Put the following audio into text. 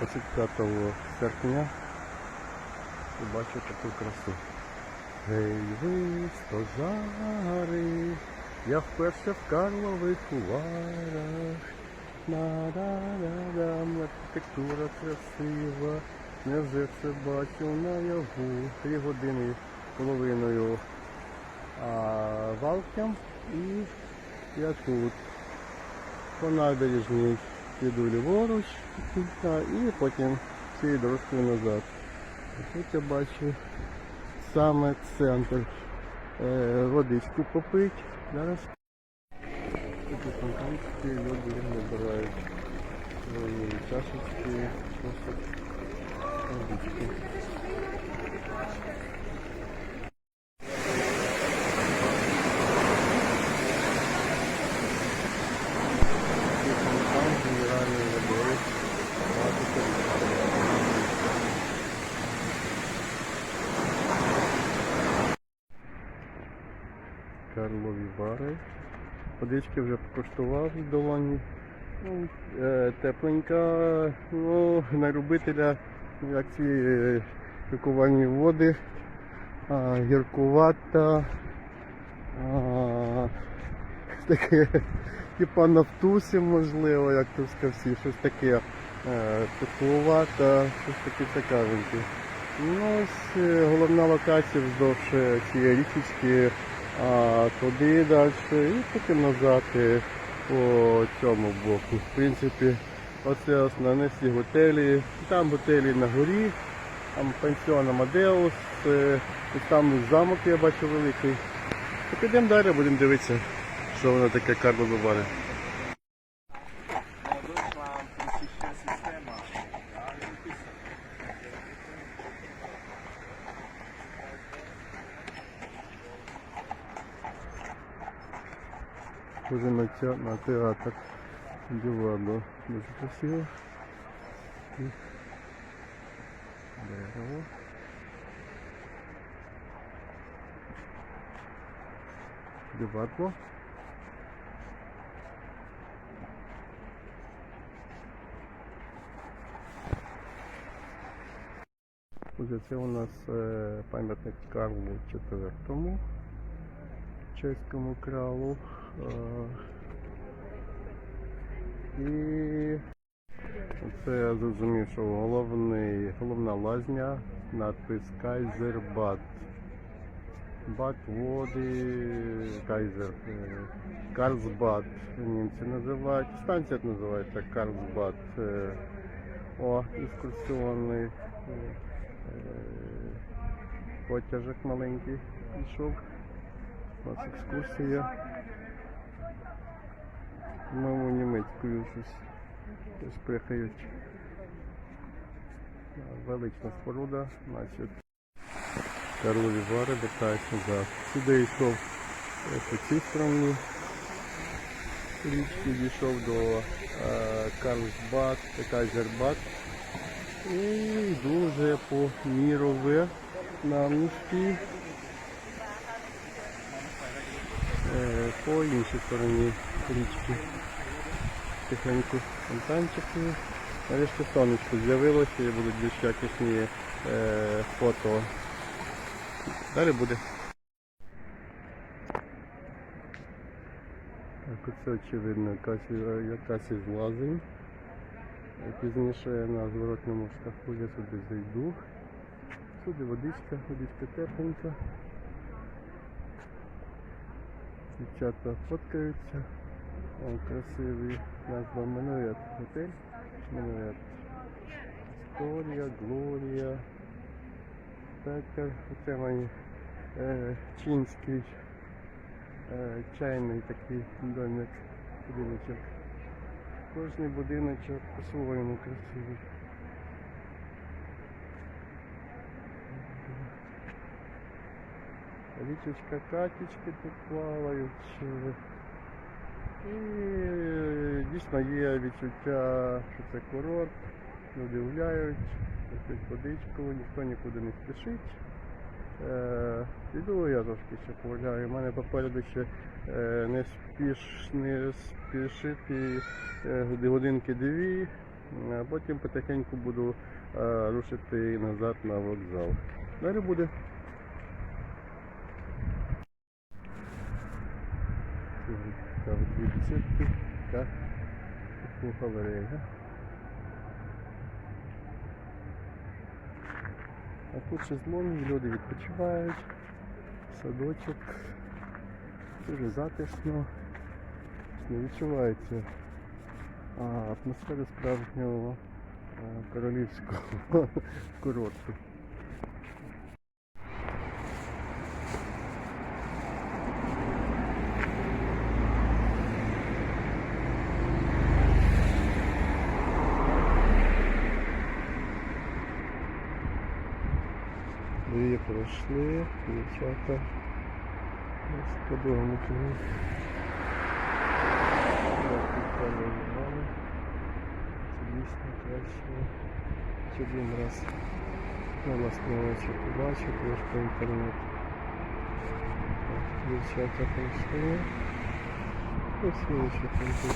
25 серпня і бачу таку красу. Гей, ви стожари, я вперше в Карлових Варах. На-да-да-дам, архітектура красива. Невже це бачу наяву. Три години половиною а, валкам і я тут. По набережній піду ліворуч кілька і потім цією дорожкою назад. Тут я бачу саме центр. Е, водичку попить. Зараз тут фонтанчики, люди набирають свої чашечки, чашечки, водички. Карлові Вари. Водички вже покуштував в долоні. Ну, е, тепленька, ну, на любителя, як ці е, лікувальні води, а, гіркувата, а, таке, типа на втусі, можливо, як тут всі, щось таке е, тепловата, щось таке цікавеньке. Ну, ось головна локація вздовж цієї річечки, а туди далі і потім назад по цьому боку. В принципі, оце основні всі готелі. Там готелі на горі, там пансіон Амадеус, там замок я бачу великий. Підемо далі, будемо дивитися, що воно таке карбо Вари. Схоже на, на театр Дювадо. Дуже красиво. І дерево. Отже, Це у нас е, пам'ятник Карлу IV, чеському кралу. Е, і це я зрозумів, що головний, головна лазня, надпис Кайзербад. Бат води, Кайзер, е, Карлсбад німці називають. Станція називається Карлсбад. Е, О, екскурсіонний потяжок маленький пішов. У нас екскурсія. По-моєму, німецькою щось, щось прихають. Велична споруда, значить. Карлові Вари вертаюсь назад. Сюди йшов е, по цій стороні. Річки дійшов до е, Карлсбад, Кайзербад. І йду вже по Мірове намножки. Е, по іншій стороні річки. Тихенько фонтанчики. Нарешті сонечко з'явилося і будуть більш якісні е, фото. Далі буде. Так, оце очевидно якась, якась із лазень. Е, Пізніше на зворотному шляху я сюди зайду. Сюди водичка, водичка тепленька. Дівчата фоткаються. О, красивий назва Минует готель. Минует. Історія, Глорія. Петер. Оце мені е, чінський е, чайний такий домик, будиночок. Кожний будиночок по-своєму красивий. Річечка катічки тут плавають. Е, І е, дійсно є відчуття, що це курорт. Люди гуляють, п'ють водичку, ніхто нікуди не спішить. Е, Піду я трошки ще погуляю. У мене попереду ще е, не спіш, не спішити е, годинки дві. А потім потихеньку буду е, рушити назад на вокзал. Далі буде. Така от відсітки, така галерея. А тут шезлонги, люди відпочивають, садочок, дуже затишно, не відчувається а, атмосфера справжнього а, королівського курорту. пройшли, дівчата. Ось по другому кіно. Це дійсно краще. Чи один раз на власні очі побачив, я ж по інтернету. Так, Дівчата прийшли. Ось інші там тут.